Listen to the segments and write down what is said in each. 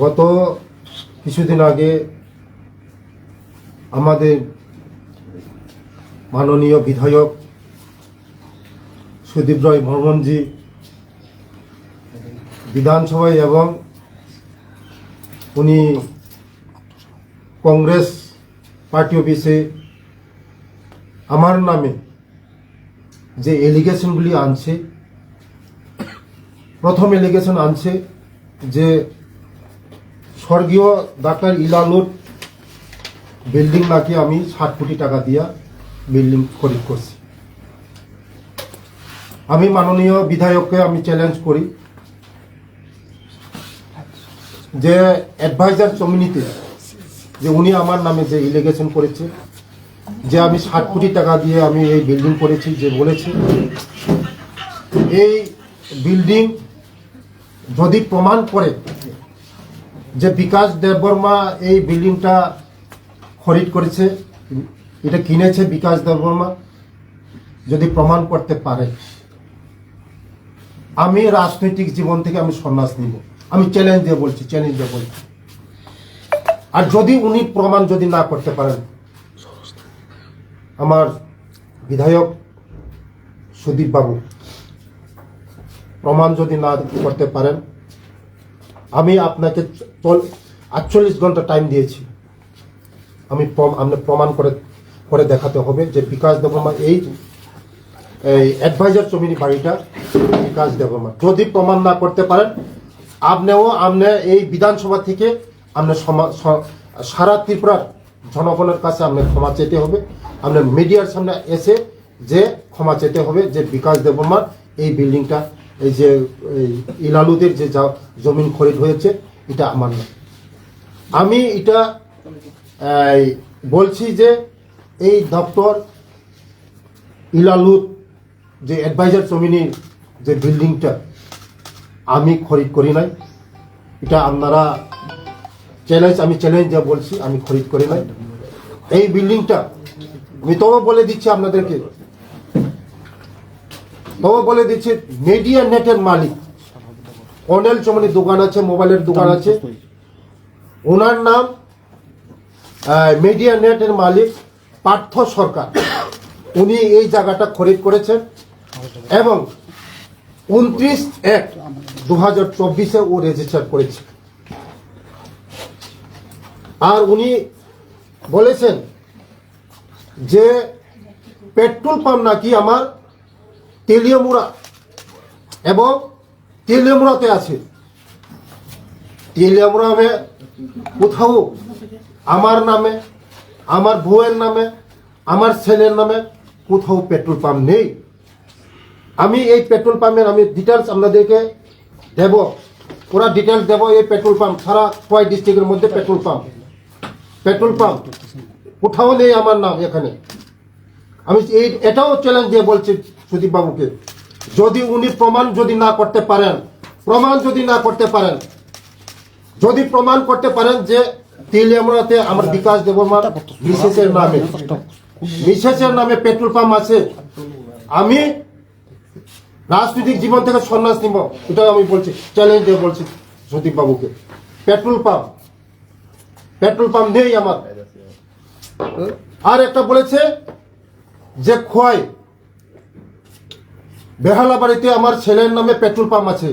গত কিছুদিন আগে আমাদের মাননীয় বিধায়ক সুদীপ রায় ভ্রমণজি বিধানসভায় এবং উনি কংগ্রেস পার্টি অফিসে আমার নামে যে এলিগেশনগুলি আনছে, প্রথম এলিগেশন আনছে যে স্বর্গীয় ডাক্তার ইলালুর বিল্ডিং নাকি আমি ষাট কোটি টাকা দিয়া বিল্ডিং খরিদ করছি। আমি মাননীয় বিধায়ককে আমি চ্যালেঞ্জ করি যে অ্যাডভাইজার কমিউনিটি যে উনি আমার নামে যে ইলিগেশন করেছে, যে আমি ষাট কোটি টাকা দিয়ে আমি এই বিল্ডিং করেছি যে বলেছে, এই বিল্ডিং যদি প্রমাণ করে যে বিকাশ দেববর্মা এই বিল্ডিংটা খরিদ করেছে, এটা কিনেছে বিকাশ দেববর্মা যদি প্রমাণ করতে পারে। আমি রাজনৈতিক জীবন থেকে আমি সন্ন্যাস নিব। আমি চ্যালেঞ্জ দিয়ে বলছি চ্যালেঞ্জ দিয়ে বলছি। আর যদি উনি প্রমাণ যদি না করতে পারেন, আমার বিধায়ক সুদীপ বাবু, প্রমাণ যদি না করতে পারেন আমি আপনাকে আটচল্লিশ ঘণ্টা টাইম দিয়েছি। আমি প্রম- আপনি প্রমাণ করে করে দেখাতে হবে যে বিকাশ দেবর্মা এই এই অ্যাডভাইজার জমিনি বাড়িটা বিকাশ দেবর্মা যদি প্রমাণ না করতে পারেন, আপনিও আপনি এই বিধানসভা থেকে আপনি সমা- সারা ত্রিপুরার জনগণের কাছে আপনার ক্ষমা চেতে হবে। আপনার মিডিয়ার সামনে এসে যে ক্ষমা চেতে হবে যে বিকাশ দেবর্মার এই বিল্ডিংটা এই যে ইলালুদের যে যা- জমিন খরিদ হয়েছে, এটা আমার না। আমি এটা বলছি যে এই দপ্তর ইলালুদ যে অ্যাডভাইজার জমিনের যে বিল্ডিংটা আমি খরিদ করি নাই। এটা আপনারা চ্যালেঞ্জ আমি চ্যালেঞ্জ যা বলছি, আমি খরিদ করি নাই। এই বিল্ডিংটা আমি তবে বলে দিচ্ছি আপনাদেরকে তবে বলে দিচ্ছি মিডিয়া নেটের মালিক। অনেল চমনির দোকান আছে মোবাইলের দোকান আছে। ওনার নাম মিডিয়া নেটের মালিক পার্থ সরকার। উনি এই জায়গাটা খরিদ করেছেন। এবং উনত্রিশ এক দু হাজার চব্বিশে ও রেজিস্টার করেছে। আর উনি বলেছেন যে পেট্রোল পাম্প নাকি আমার তেলিয়ামুড়া এবং তেলিয়ামুড়াতে আছে। তেলিয়ামুড়ামে কোথাও আমার নামে, আমার বউয়ের নামে, আমার ছেলের নামে কোথাও পেট্রোল পাম্প নেই। আমি এই পেট্রোল পাম্পের আমি ডিটেলস আপনাদেরকে দেব। ওরা ডিটেলস দেব এই পেট্রোল পাম্প সারা কয় ডিস্ট্রিক্টের মধ্যে পেট্রোল পাম্প। পেট্রোল পাম্প কোথাও নেই আমার নাম এখানে। আমি এই এটাও চ্যালেঞ্জ দিয়ে বলছি সুদীপ বাবুকে যদি উনি প্রমাণ যদি না করতে পারেন, প্রমাণ যদি না করতে পারেন, যদি প্রমাণ করতে পারেন যে তেলিয়ামুড়াতে আমার বিকাশ দেবমার মিসেসের নামে মিসেসের নামে পেট্রোল পাম্প আছে, আমি রাজনৈতিক জীবন থেকে সন্ন্যাস নিব, এটাও আমি বলছি চ্যালেঞ্জ দিয়ে বলছি বাবুকে পেট্রোল পাম্প পেট্রোল পাম্প নেই আমার। আর একটা বলেছে যে খোয়াই বেহালা বাড়িতে আমার ছেলের নামে পেট্রোল পাম্প আছে।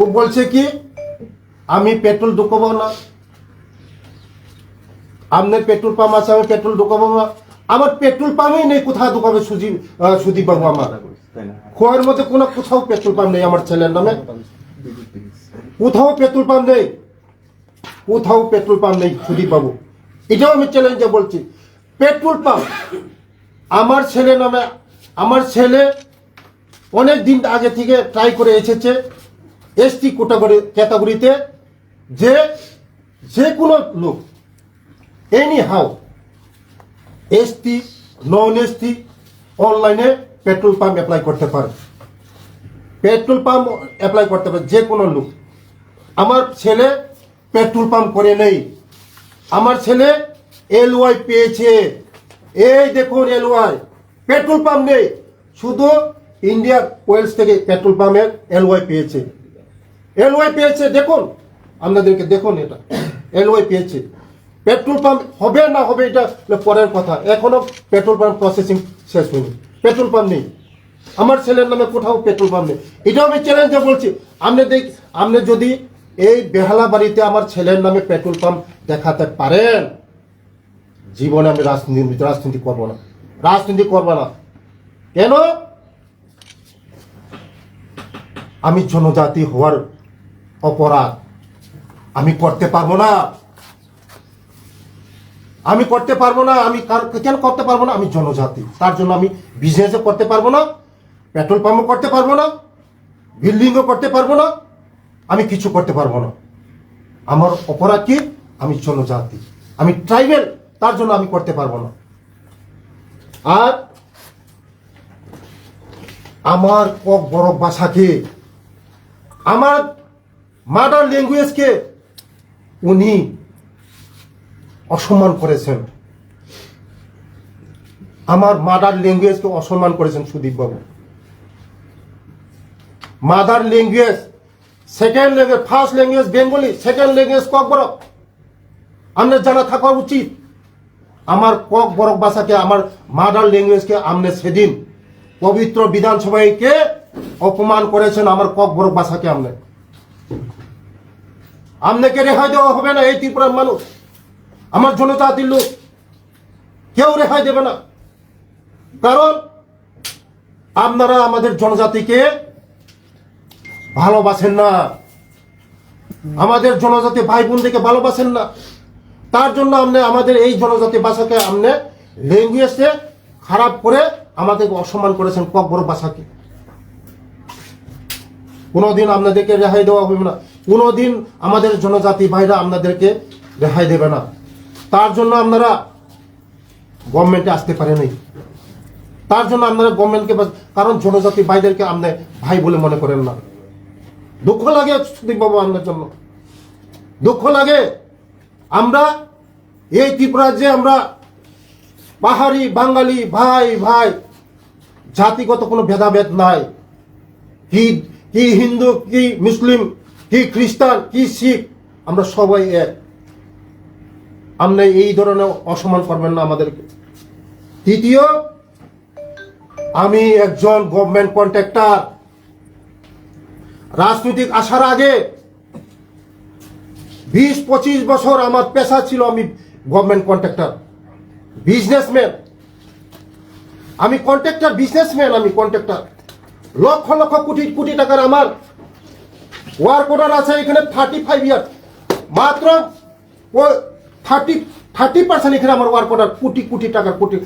ও বলছে কি, আমি পেট্রোল ঢুকাবো না। আপনার পেট্রোল পাম্প আছে, আমি পেট্রোল ঢুকাবো না। আমার পেট্রোল পাম্পই নেই, কোথায় ঢুকাবে সুজি সুদীপ বাবু আমার? খোয়ার মধ্যে কোনো কোথাও পেট্রোল পাম্প নেই আমার ছেলের নামে। কোথাও পেট্রোল পাম্প নেই। কোথাও পেট্রোল পাম্প নেই সুদীপ বাবু। এটাও আমি চ্যালেঞ্জে বলছি। পেট্রোল পাম্প, আমার ছেলে নামে, আমার ছেলে অনেক দিন আগে থেকে ট্রাই করে এসেছে এসটি ক্যাটাগরি ক্যাটাগরিতে যে যে কোনো লোক anyhow ST non ST অনলাইনে পেট্রোল পাম্প অ্যাপ্লাই করতে পারে। পেট্রোল পাম্প অ্যাপ্লাই করতে পারে যে কোনো লোক। আমার ছেলে পেট্রোল পাম্প করে নেই। আমার ছেলে এলওয়াই পেয়েছে। এই দেখুন এলওয়াই পেট্রোল পাম্প নেই। শুধু ইন্ডিয়া ওয়েলস থেকে পেট্রোল পাম্পের এলওয়াই পেয়েছে। এলওয়াই পেয়েছে, দেখুন, আপনাদেরকে দেখুন এটা। এলওয়াই পেয়েছে। পেট্রোল পাম্প হবে না হবে এটা পরের কথা। এখনও পেট্রোল পাম্প প্রসেসিং শেষ হয়নি। পেট্রোল পাম্প নেই। আমার ছেলের নামে কোথাও পেট্রোল পাম্প নেই। এটাও আমি চ্যালেঞ্জে বলছি। আপনি দেখ, আপনি যদি এই বেহালা বাড়িতে আমার ছেলের নামে পেট্রোল পাম্প দেখাতে পারেন, জীবনে আমি রাজনীতি রাজনীতি করব না। রাজনীতি করব না। কেন? আমি জনজাতি হওয়ার অপরাধ আমি করতে পারব না। আমি করতে পারব না, আমি কার- কেন করতে পারব না? আমি জনজাতি। তার জন্য আমি বিজনেসও করতে পারব না পেট্রোল পাম্পও করতে পারব না বিল্ডিংও করতে পারব না, আমি কিছু করতে পারব না। আমার অপরাধ কি? আমি জনজাতি। আমি ট্রাইবেল তার জন্য আমি করতে পারব না। আর আমার কক বড় ভাষাকে আমার মাদার ল্যাঙ্গুয়েজকে উনি অসম্মান করেছেন। আমার মাদার ল্যাঙ্গুয়েজকে অসম্মান করেছেন Sudip babu. Mother language second language first language Bengali second language Kok Borok. আপনার জানা থাকা উচিত। আমার কক বরক ভাষাকে আমার মাদার ল্যাঙ্গুয়েজকে আমনে সেদিন পবিত্র বিধানসভাকে অপমান করেছেন আমার কক বরক ভাষাকে আপনি আপনাকে রেহাই দেওয়া হবে না? এই ত্রিপুরার মানুষ। আমার জনজাতির লোক। কেউ রেহাই দেবে না। কারণ আপনারা আমাদের জনজাতিকে ভালোবাসেন না। আমাদের জনজাতি ভাই বোনদেরকে ভালোবাসেন না। তার জন্য আপনি আমাদের এই জনজাতি ভাষাকে আপনি ল্যাঙ্গুয়েজে খারাপ করে আমাদেরকে অসম্মান করেছেন কক ককবর ভাষাকে কোনোদিন আপনাদেরকে রেহাই দেওয়া হবে না। কোনোদিন আমাদের জনজাতি ভাইরা আপনাদেরকে রেহাই দেবে না। তার জন্য আপনারা গভর্নমেন্টে আসতে পারেনি। তার জন্য আপনারা গভর্নমেন্টকে কারণ জনজাতি ভাইদেরকে আপনি ভাই বলে মনে করেন না। দুঃখ লাগে সুদীপ বাবু আপনার জন্য। দুঃখ লাগে। আমরা এই ত্রিপুরার যে আমরা পাহাড়ি বাঙালি ভাই ভাই, জাতিগত কোনো ভেদাভেদ নাই। কি কি হিন্দু কি মুসলিম কি খ্রিস্টান কি শিখ, আমরা সবাই এক। আপনি এই ধরনের অসম্মান করবেন না আমাদেরকে। তৃতীয় আমি একজন গভর্নমেন্ট কন্ট্রাক্টর রাজনৈতিক আসার আগে বিশ, পঁচিশ বছর আমার পেশা ছিল আমি গভর্নমেন্ট কন্ট্রাক্টর বিজনেসম্যান আমি কন্ট্রাক্টর বিজনেসম্যান আমি কন্ট্রাক্টর লক্ষ লক্ষ কোটি কোটি টাকার আমার ওয়ার্ক অর্ডার আছে এখানে থার্টি ফাইভ ইয়ার মাত্র থার্টি থার্টি পার্সেন্ট এখানে আমার ওয়ার্ক অর্ডার কোটি কোটি টাকার কোটি